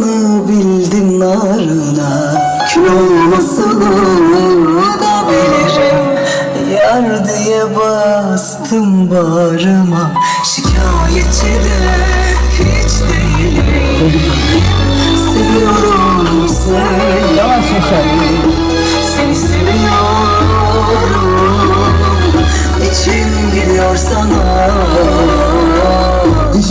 diliyorum. Yanmasını bildim narına Kül olmasını da bilirim Yar diye bastım bağrıma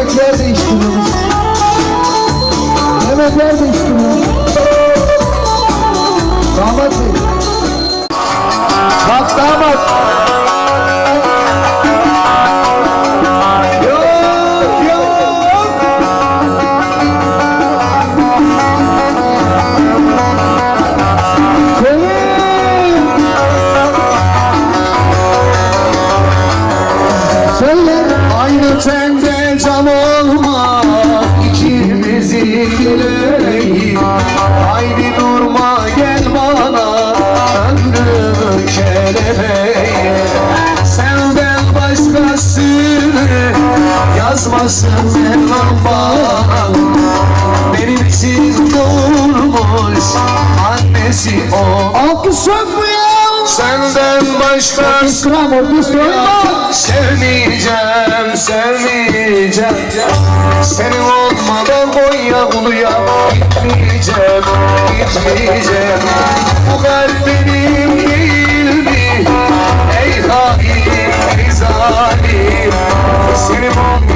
Yer değiştiriyoruz. Hemen yer değiştiriyoruz. Damat Bey. Bak damat. Başkasını yazmasın bana Benim için doğurmuş annesi o Alkış yok mu ya? Senden İslam orkestra oyna. Sevmeyeceğim, sevmeyeceğim Senin olmadan boya uluya Gitmeyeceğim, gitmeyeceğim Bu kalp benim Senin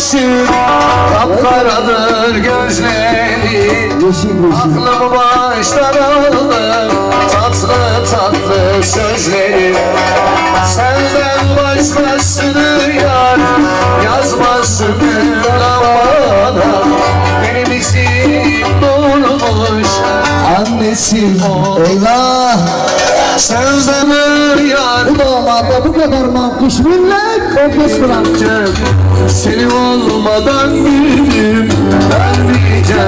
yeşil Kapkaradır gözleri. Aklımı baştan aldım. Tatlı tatlı sözleri. Senden başkasını yar. Yazmasınlar amana Benim içim dolmuş Annesim Eyvah. Sevdamı yar. Bu damada bu kadar mankuş millet. Orkestra Seni olmadan gülüm vermeyeceğim